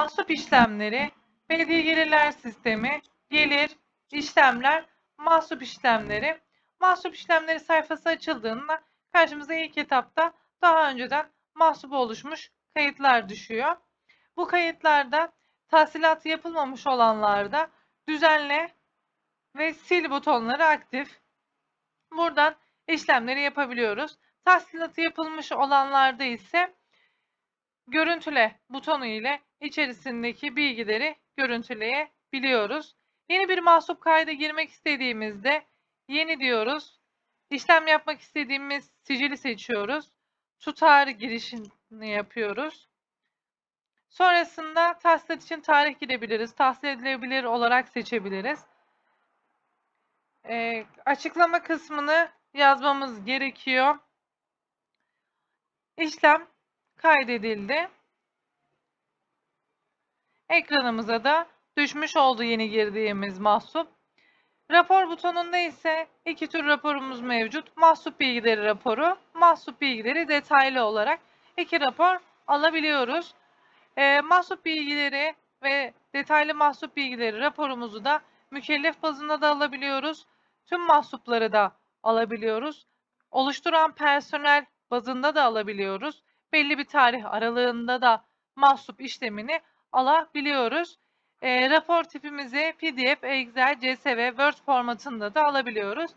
mahsup işlemleri, belediye gelirler sistemi, gelir, işlemler, mahsup işlemleri. Mahsup işlemleri sayfası açıldığında karşımıza ilk etapta daha önceden mahsup oluşmuş kayıtlar düşüyor. Bu kayıtlarda tahsilat yapılmamış olanlarda düzenle ve sil butonları aktif. Buradan işlemleri yapabiliyoruz. Tahsilatı yapılmış olanlarda ise görüntüle butonu ile içerisindeki bilgileri görüntüleyebiliyoruz. Yeni bir mahsup kayda girmek istediğimizde yeni diyoruz. İşlem yapmak istediğimiz sicili seçiyoruz. Tutar girişini yapıyoruz. Sonrasında tahsilat için tarih girebiliriz. Tahsil edilebilir olarak seçebiliriz. Ee, açıklama kısmını yazmamız gerekiyor. İşlem kaydedildi. Ekranımıza da düşmüş oldu yeni girdiğimiz mahsup. Rapor butonunda ise iki tür raporumuz mevcut. Mahsup bilgileri raporu, mahsup bilgileri detaylı olarak iki rapor alabiliyoruz. Ee, mahsup bilgileri ve detaylı mahsup bilgileri raporumuzu da mükellef bazında da alabiliyoruz. Tüm mahsupları da alabiliyoruz. Oluşturan personel bazında da alabiliyoruz. Belli bir tarih aralığında da mahsup işlemini alabiliyoruz. E, rapor tipimizi PDF, Excel, CSV, Word formatında da alabiliyoruz.